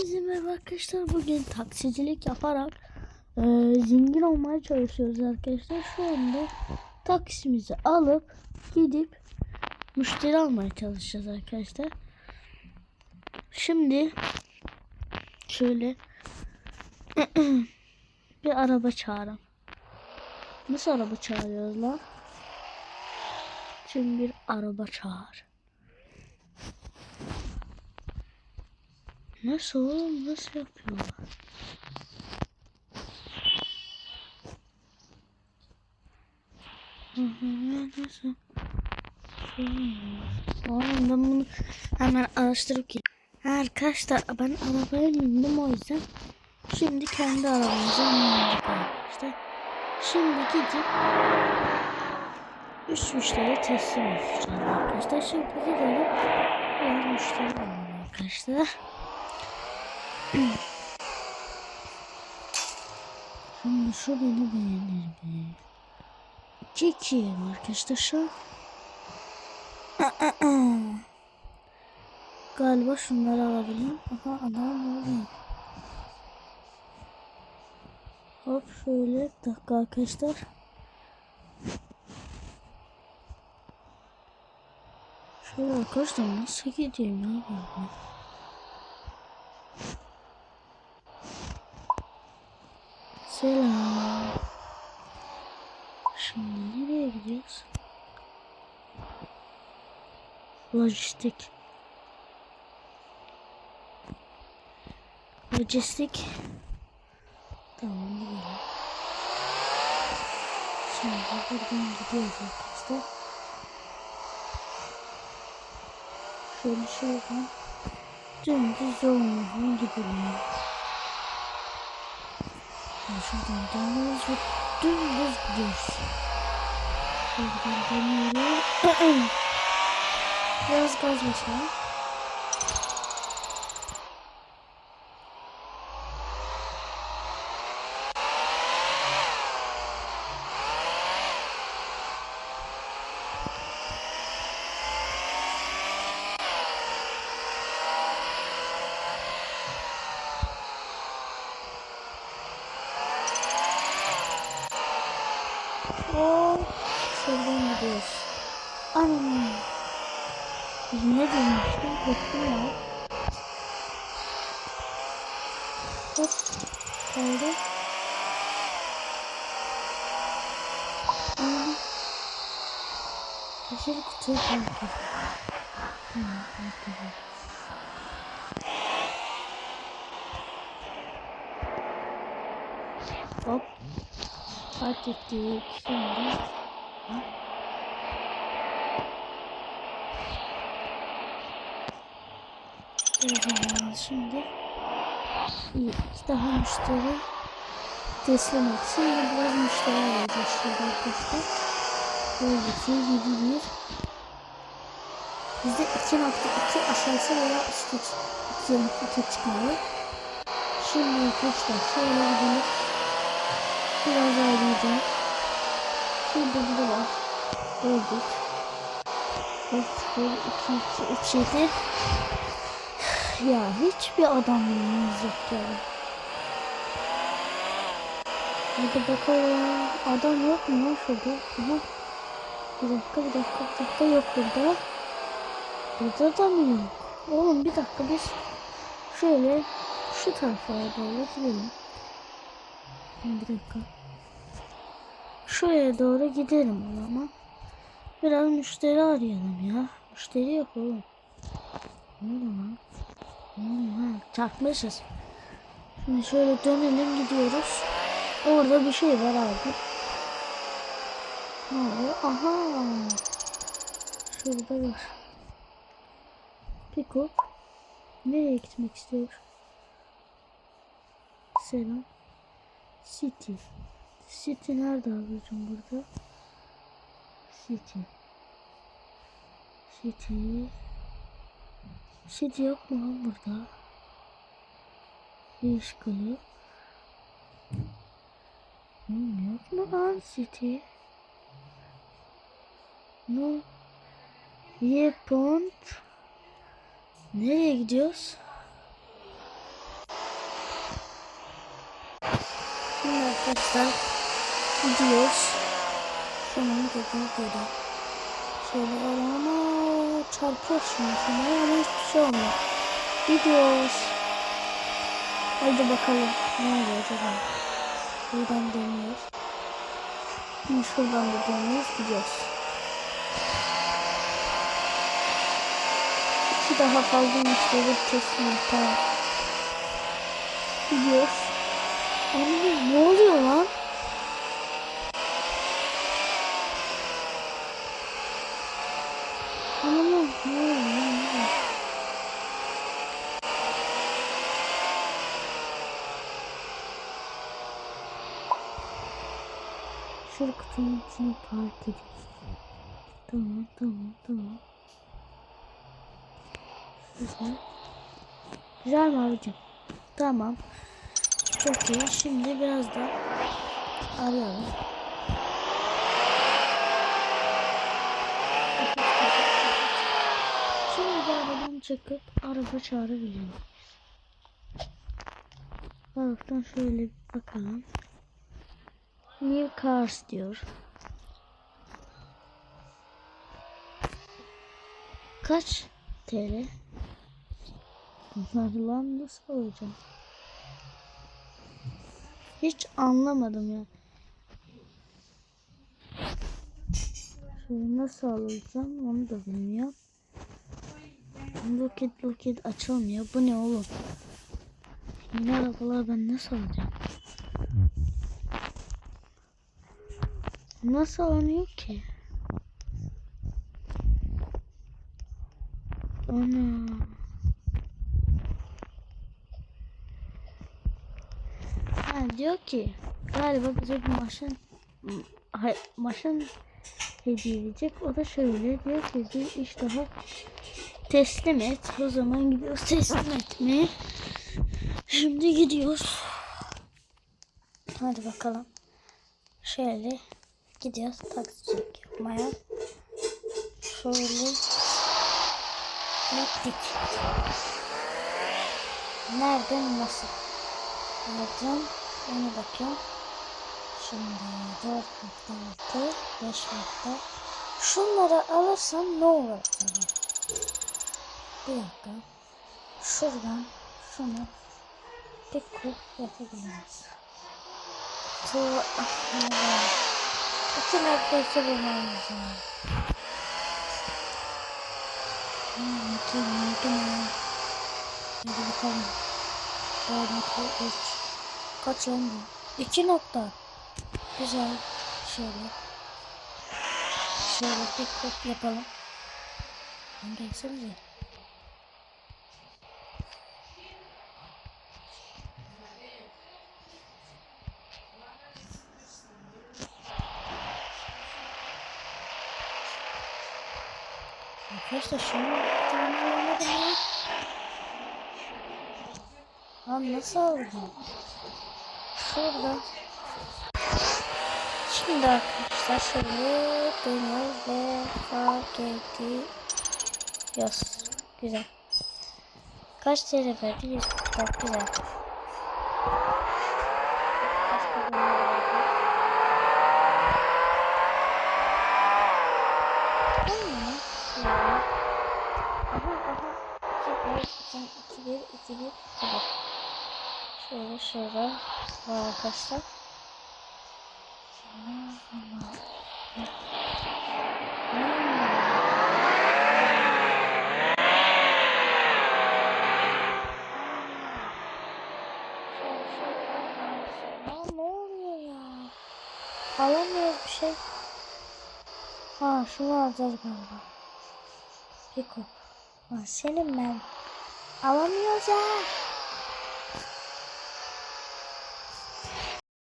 Herkese merhaba arkadaşlar. Bugün taksicilik yaparak e, zengin olmaya çalışıyoruz arkadaşlar. Şu anda taksimizi alıp gidip müşteri almaya çalışacağız arkadaşlar. Şimdi şöyle bir araba çağıralım. Nasıl araba çağırıyoruz lan? Şimdi bir araba çağır. Nasıl oğlum? Nasıl yapıyorlar? Nasıl? Oğlum ben bunu hemen araştırıp geliyorum. Arkadaşlar ben arabaya bindim o yüzden. Şimdi kendi arabamıza bindik arkadaşlar. Şimdi gidip üç müşteri teslim edeceğiz arkadaşlar. Şimdi gidelim. Biraz müşteri arkadaşlar. Şimdi şu beni beğenir mi? Çekeyim arkadaşlar. Galiba şunları alabilirim. Aha adam oldu. Hop şöyle dakika arkadaşlar. Şöyle arkadaşlar nasıl gideyim ya Selam. Şimdi nereye gidiyoruz? Lojistik. Lojistik. Tamam gidelim. Şimdi buradan gidiyoruz arkadaşlar. Şöyle şuradan dümdüz yolumuzdan gidelim. Şuradan dönüyoruz ve dümdüz gidiyoruz. Şuradan dönüyoruz. Biraz gaz basalım. Oo, şuradan gidiyoruz. Anam. Ne demiştim? Korktum ya. Hop. Anam. Yeşil kutuyu kaldı. Tamam, kaldı. Hop. Fark ettik. Şimdi. Zaman şimdi iki daha müşteri teslim et. Şimdi biraz müşteri alacağız şurada arkadaşlar. Böylece 7 bir. Bizde 2.2 aşağısı veya üstü 2.2 çıkmalı. Şimdi arkadaşlar şöyle gidelim. Biraz ayrıyacağım. Şurada bir de var. Gördük. 4, 1, 2, 2, 3, 7. Ya hiçbir adamımız yok ya. Hadi bakalım. Adam yok mu lan şurada? Aha. Bir dakika bir dakika bir dakika yok burada. Burada da mı yok? Oğlum bir dakika biz şöyle şu tarafa doğru gidelim. Bir dakika. Şuraya doğru gidelim o zaman. Biraz müşteri arayalım ya. Müşteri yok oğlum. Ne lan? Ha? Çarpmışız. Şimdi şöyle dönelim gidiyoruz. Orada bir şey var abi. Aha. Şurada var. Pick up. Nereye gitmek istiyor? Selam. City. City nerede abicim burada? City. City. Bir şey de yok mu lan burada? Değişik oluyor. Hmm, yok mu lan City? No. Ye pont. Nereye gidiyoruz? Şimdi arkadaşlar gidiyoruz. Şunun topunu koydum. Şöyle ama çarpıyor şimdi şuna ama hiçbir şey olmuyor. Gidiyoruz. Haydi bakalım. Ne oluyor acaba? Buradan dönüyoruz. Şimdi şuradan da dönüyoruz. Gidiyoruz. İki daha fazla müşteri teslim. Tamam. Gidiyoruz. Anne ne oluyor lan? Anne ne oluyor? Ne oluyor? Şöyle kutunun içine park ediyoruz. Tamam tamam tamam. Güzel. Güzel mi abicim? Tamam. Çok iyi. Şimdi biraz da arayalım. Aradan çıkıp araba çağırabilirim. Balıktan şöyle bir bakalım. New cars diyor. Kaç TL? Lan nasıl alacağım? Hiç anlamadım ya. Şöyle nasıl alacağım onu da bilmiyorum. Loket loket açılmıyor. Bu ne oğlum? Yeni arabalar ben nasıl alacağım? Nasıl alınıyor ki? Ana. Ha diyor ki galiba bize bir maşın maşın hediye edecek. O da şöyle diyor ki bir iş daha teslim et. O zaman gidiyoruz teslim etmeye. Şimdi gidiyoruz. Hadi bakalım. Şöyle gidiyoruz taksicilik yapmaya. Şöyle gittik. Nereden nasıl? Alacağım. Ona bakıyorum. Şimdi 4.6 5 nokta. Şunları alırsam ne olur acaba? Bir dakika. Şuradan şunu bir kup yapabiliriz. Tu İki noktası bulmamız lazım. İki makine. Hadi bakalım. 4.3 Kaç lan bu? 2 nokta. Güzel. Şöyle. Şöyle bir kop yapalım. Gelsenize. Arkadaşlar şunu alamadım ya. Lan nasıl aldım? Şurada. Şimdi arkadaşlar şöyle dönüyoruz ve fark ediyoruz. Güzel. Kaç TL verdi? 100 Bak güzel. Şöyle. Aha aha. 2 1 2 2 1 2 1 2 1. Şöyle var arkadaşlar. Aa, ne oluyor ya? Alamıyoruz bir şey. Ha şunu alacağız galiba. Pick up. Lan senin ben. Alamıyoruz ya.